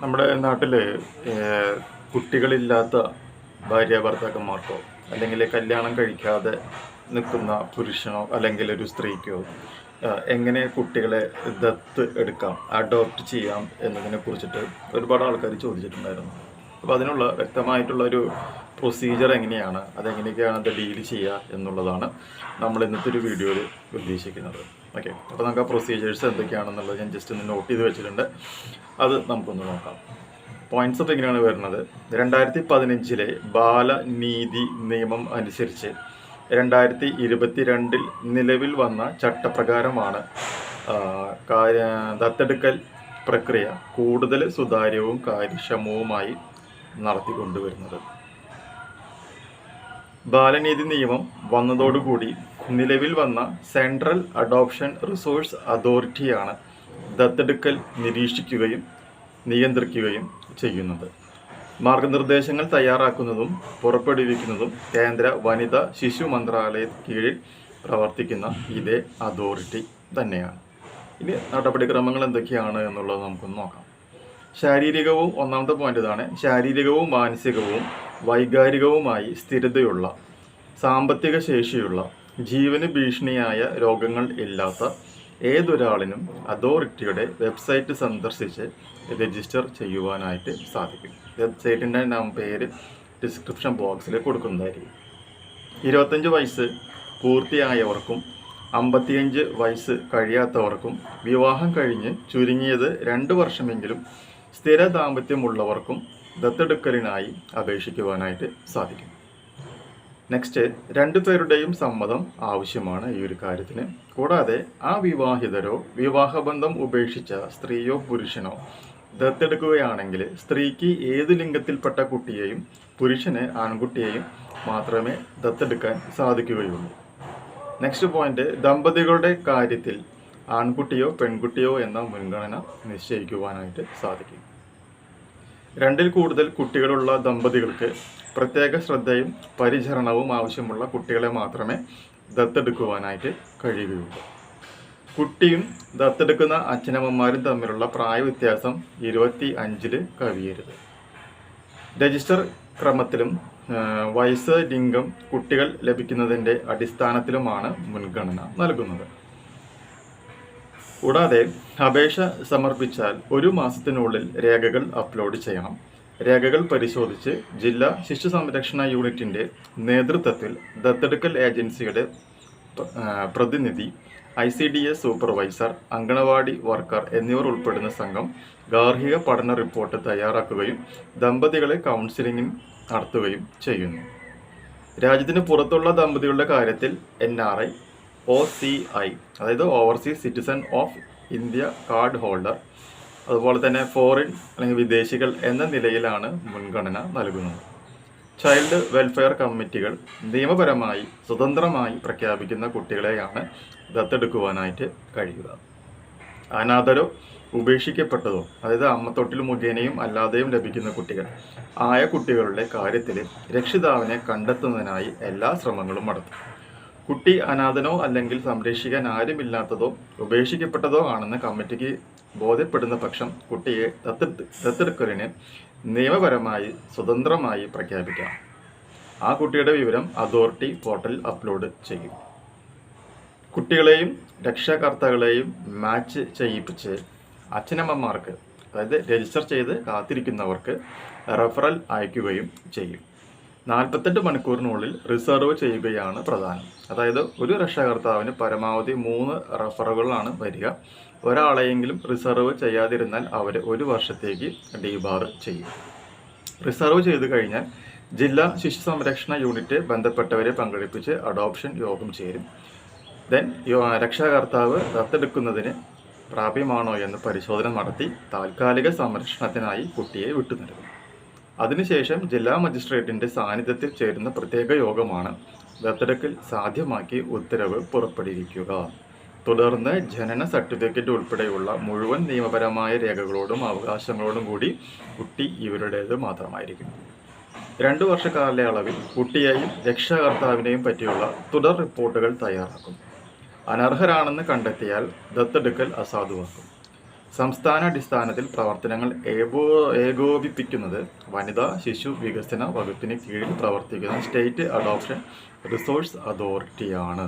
നമ്മുടെ നാട്ടിൽ കുട്ടികളില്ലാത്ത ഭാര്യ ഭർത്താക്കന്മാർക്കോ അല്ലെങ്കിൽ കല്യാണം കഴിക്കാതെ നിൽക്കുന്ന പുരുഷനോ അല്ലെങ്കിൽ ഒരു സ്ത്രീക്കോ എങ്ങനെ കുട്ടികളെ ദത്ത് എടുക്കാം അഡോപ്റ്റ് ചെയ്യാം എന്നതിനെ കുറിച്ചിട്ട് ഒരുപാട് ആൾക്കാർ ചോദിച്ചിട്ടുണ്ടായിരുന്നു. അപ്പോൾ അതിനുള്ള വ്യക്തമായിട്ടുള്ള ഒരു പ്രൊസീജിയർ എങ്ങനെയാണ്? അതെങ്ങനെയൊക്കെയാണ് അത് ഡീൽ ചെയ്യുക എന്നുള്ളതാണ് നമ്മൾ ഇന്നത്തെ ഒരു വീഡിയോയിൽ ഉദ്ദേശിക്കുന്നത്. ഓക്കെ അപ്പോൾ നമുക്ക് ആ പ്രൊസീജിയേഴ്സ് എന്തൊക്കെയാണെന്നുള്ളത് ഞാൻ ജസ്റ്റ് ഒന്ന് നോട്ട് ചെയ്ത് വെച്ചിട്ടുണ്ട്. അത് നമുക്കൊന്ന് നോക്കാം. പോയിന്റ്സ് ഒക്കെ എങ്ങനെയാണ് വരുന്നത്? രണ്ടായിരത്തി പതിനഞ്ചിലെ ബാലനീതി നിയമം അനുസരിച്ച് രണ്ടായിരത്തി ഇരുപത്തിരണ്ടിൽ നിലവിൽ വന്ന ചട്ടപ്രകാരമാണ് ദത്തെടുക്കൽ പ്രക്രിയ കൂടുതൽ സുതാര്യവും കാര്യക്ഷമവുമായി നടത്തിക്കൊണ്ടുവരുന്നത്. ബാലനീതി നിയമം വന്നതോടുകൂടി നിലവിൽ വന്ന സെൻട്രൽ അഡോപ്ഷൻ റിസോഴ്സ് അതോറിറ്റിയാണ് ദത്തെടുക്കൽ നിരീക്ഷിക്കുകയും നിയന്ത്രിക്കുകയും ചെയ്യുന്നത്. മാർഗനിർദ്ദേശങ്ങൾ തയ്യാറാക്കുന്നതും പുറപ്പെടുവിക്കുന്നതും കേന്ദ്ര വനിതാ ശിശു മന്ത്രാലയ കീഴിൽ പ്രവർത്തിക്കുന്ന ഇതേ അതോറിറ്റി തന്നെയാണ്. ഇനി നടപടിക്രമങ്ങൾ എന്തൊക്കെയാണ് എന്നുള്ളത് നമുക്കൊന്ന് നോക്കാം. ശാരീരികവും ഒന്നാമത്തെ പോയിന്റ് ഇതാണ്. ശാരീരികവും മാനസികവും വൈകാരികവുമായി സ്ഥിരതയുള്ള സാമ്പത്തിക ശേഷിയുള്ള ജീവന് ഭീഷണിയായ രോഗങ്ങൾ ഇല്ലാത്ത ഏതൊരാളിനും അതോറിറ്റിയുടെ വെബ്സൈറ്റ് സന്ദർശിച്ച് രജിസ്റ്റർ ചെയ്യുവാനായിട്ട് സാധിക്കും. വെബ്സൈറ്റിന്റെ നാം പേര് ഡിസ്ക്രിപ്ഷൻ ബോക്സിൽ കൊടുക്കുന്നതായിരിക്കും. ഇരുപത്തഞ്ച് വയസ്സ് പൂർത്തിയായവർക്കും അമ്പത്തിയഞ്ച് വയസ്സ് കഴിയാത്തവർക്കും വിവാഹം കഴിഞ്ഞ് ചുരുങ്ങിയത് രണ്ട് വർഷമെങ്കിലും സ്ഥിര ദാമ്പത്യമുള്ളവർക്കും ദത്തെടുക്കലിനായി അപേക്ഷിക്കുവാനായിട്ട് സാധിക്കും. നെക്സ്റ്റ് രണ്ടു പേരുടെയും സമ്മതം ആവശ്യമാണ് ഈ ഒരു കാര്യത്തിന്. കൂടാതെ ആ വിവാഹിതരോ വിവാഹബന്ധം ഉപേക്ഷിച്ച സ്ത്രീയോ പുരുഷനോ ദത്തെടുക്കുകയാണെങ്കിൽ സ്ത്രീക്ക് ഏത് ലിംഗത്തിൽപ്പെട്ട കുട്ടിയെയും പുരുഷന് ആൺകുട്ടിയെയും മാത്രമേ ദത്തെടുക്കാൻ സാധിക്കുകയുള്ളൂ. നെക്സ്റ്റ് പോയിന്റ് ദമ്പതികളുടെ കാര്യത്തിൽ ആൺകുട്ടിയോ പെൺകുട്ടിയോ എന്ന മുൻഗണന നിശ്ചയിക്കുവാനായിട്ട് സാധിക്കും. രണ്ടിൽ കൂടുതൽ കുട്ടികളുള്ള ദമ്പതികൾക്ക് പ്രത്യേക ശ്രദ്ധയും പരിചരണവും ആവശ്യമുള്ള കുട്ടികളെ മാത്രമേ ദത്തെടുക്കുവാനായിട്ട് കഴിയുകയുള്ളൂ. കുട്ടിയും ദത്തെടുക്കുന്ന അച്ഛനമ്മമാരും തമ്മിലുള്ള പ്രായ വ്യത്യാസം ഇരുപത്തി അഞ്ചിൽ കവിയരുത്. രജിസ്റ്റർ ക്രമത്തിലും വയസ്സ് ലിംഗം കുട്ടികൾ ലഭിക്കുന്നതിന്റെ അടിസ്ഥാനത്തിലുമാണ് മുൻഗണന നൽകുന്നത്. കൂടാതെ അപേക്ഷ സമർപ്പിച്ചാൽ ഒരു മാസത്തിനുള്ളിൽ രേഖകൾ അപ്ലോഡ് ചെയ്യണം. രേഖകൾ പരിശോധിച്ച് ജില്ലാ ശിശു സംരക്ഷണ യൂണിറ്റിന്റെ നേതൃത്വത്തിൽ ദത്തെടുക്കൽ ഏജൻസിയുടെ പ്രതിനിധി I C D S supervisor anganwadi worker എന്നിവർ ഉൾപ്പെടുന്ന സംഘം ഗാർഹിക പഠന റിപ്പോർട്ട് തയ്യാറാക്കുകയും ദമ്പതികളെ കൗൺസിലിംഗ് നടത്തുകയും ചെയ്യുന്നു. രാജ്യത്തിന് പുറത്തുള്ള ദമ്പതികളുടെ കാര്യത്തിൽ N R I O C I അതായത് overseas citizen of India card holder അതുപോലെ തന്നെ ഫോറിൻ അല്ലെങ്കിൽ വിദേശികൾ എന്ന നിലയിലാണ് മുൻഗണന നൽകുന്നത്. ചൈൽഡ് വെൽഫെയർ കമ്മിറ്റികൾ നിയമപരമായി സ്വതന്ത്രമായി പ്രഖ്യാപിക്കുന്ന കുട്ടികളെയാണ് ദത്തെടുക്കുവാനായിട്ട് കഴിയുക. അനാഥരോ ഉപേക്ഷിക്കപ്പെട്ടതോ അതായത് അമ്മത്തൊട്ടിൽ മുഖേനയും അല്ലാതെയും ലഭിക്കുന്ന കുട്ടികൾ ആയ കുട്ടികളുടെ കാര്യത്തിൽ രക്ഷിതാവിനെ കണ്ടെത്തുന്നതിനായി എല്ലാ ശ്രമങ്ങളും നടത്തും. കുട്ടി അനാഥനോ അല്ലെങ്കിൽ സംരക്ഷിക്കാൻ ആരുമില്ലാത്തതോ ഉപേക്ഷിക്കപ്പെട്ടതോ ആണെന്ന് കമ്മിറ്റിക്ക് ബോധ്യപ്പെടുന്ന പക്ഷം കുട്ടിയെ ദത്തെടുക്കലിന് നിയമപരമായി സ്വതന്ത്രമായി പ്രഖ്യാപിക്കാം. ആ കുട്ടിയുടെ വിവരം അതോറിറ്റി പോർട്ടലിൽ അപ്ലോഡ് ചെയ്യും. കുട്ടികളെയും രക്ഷാകർത്താക്കളെയും മാച്ച് ചെയ്യിപ്പിച്ച് അച്ഛനമ്മമാർക്ക് അതായത് രജിസ്റ്റർ ചെയ്ത് കാത്തിരിക്കുന്നവർക്ക് റെഫറൽ അയക്കുകയും ചെയ്യും. നാൽപ്പത്തെട്ട് മണിക്കൂറിനുള്ളിൽ റിസർവ് ചെയ്യുകയാണ് പ്രധാനം. അതായത് ഒരു രക്ഷാകർത്താവിന് പരമാവധി മൂന്ന് റഫറുകളാണ് വരിക. ഒരാളെയെങ്കിലും റിസർവ് ചെയ്യാതിരുന്നാൽ അവർ ഒരു വർഷത്തേക്ക് ഡീബാർ ചെയ്യും. റിസർവ് ചെയ്തു കഴിഞ്ഞാൽ ജില്ലാ ശിശു സംരക്ഷണ യൂണിറ്റ് ബന്ധപ്പെട്ടവരെ പങ്കെടുപ്പിച്ച് അഡോപ്ഷൻ യോഗം ചേരും. ദെൻ രക്ഷാകർത്താവ് ദത്തെടുക്കുന്നതിന് പ്രാപ്യമാണോ എന്ന് പരിശോധന നടത്തി താൽക്കാലിക സംരക്ഷണത്തിനായി കുട്ടിയെ വിട്ടുനൽകും അതിനുശേഷം ജില്ലാ മജിസ്ട്രേറ്റിന്റെ സാന്നിധ്യത്തിൽ ചേരുന്ന പ്രത്യേക യോഗമാണ് ദത്തെടുക്കൽ സാധ്യമാക്കി ഉത്തരവ് പുറപ്പെടുവിക്കുക. തുടർന്ന് ജനന സർട്ടിഫിക്കറ്റ് ഉൾപ്പെടെയുള്ള മുഴുവൻ നിയമപരമായ രേഖകളോടും അവകാശങ്ങളോടും കൂടി കുട്ടി ഇവരുടേത് മാത്രമായിരിക്കും. രണ്ടു വർഷ കാലയളവിൽ കുട്ടിയെയും രക്ഷാകർത്താവിനെയും പറ്റിയുള്ള തുടർ റിപ്പോർട്ടുകൾ തയ്യാറാക്കും. അനർഹരാണെന്ന് കണ്ടെത്തിയാൽ ദത്തെടുക്കൽ അസാധുവാക്കും. സംസ്ഥാനാടിസ്ഥാനത്തിൽ പ്രവർത്തനങ്ങൾ ഏകോ ഏകോപിപ്പിക്കുന്നത് വനിതാ ശിശു വികസന വകുപ്പിന് കീഴിൽ പ്രവർത്തിക്കുന്ന സ്റ്റേറ്റ് അഡോപ്ഷൻ റിസോഴ്സ് അതോറിറ്റിയാണ്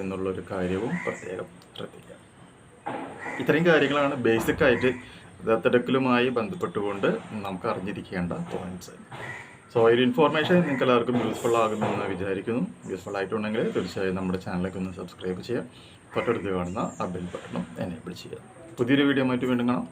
എന്നുള്ളൊരു കാര്യവും പ്രത്യേകം ശ്രദ്ധിക്കുക. ഇത്രയും കാര്യങ്ങളാണ് ബേസിക് ആയിട്ട് ദത്തെടുക്കലുമായി ബന്ധപ്പെട്ടുകൊണ്ട് നമുക്ക് അറിഞ്ഞിരിക്കേണ്ട പോയിന്റ്സ് സോ ഒരു ഇൻഫോർമേഷൻ നിങ്ങൾക്ക് എല്ലാവർക്കും യൂസ്ഫുൾ ആകുമെന്ന് വിചാരിക്കുന്നു. യൂസ്ഫുൾ ആയിട്ടുണ്ടെങ്കിൽ തീർച്ചയായും നമ്മുടെ ചാനലിലേക്ക് ഒന്ന് സബ്സ്ക്രൈബ് ചെയ്യുക. തൊട്ടടുത്ത് കാണുന്ന ആ ബെൽ ബട്ടണും എനേബിൾ ചെയ്യുക. പുതിയൊരു വീഡിയോ ആയിട്ട് വീണ്ടും കാണാം.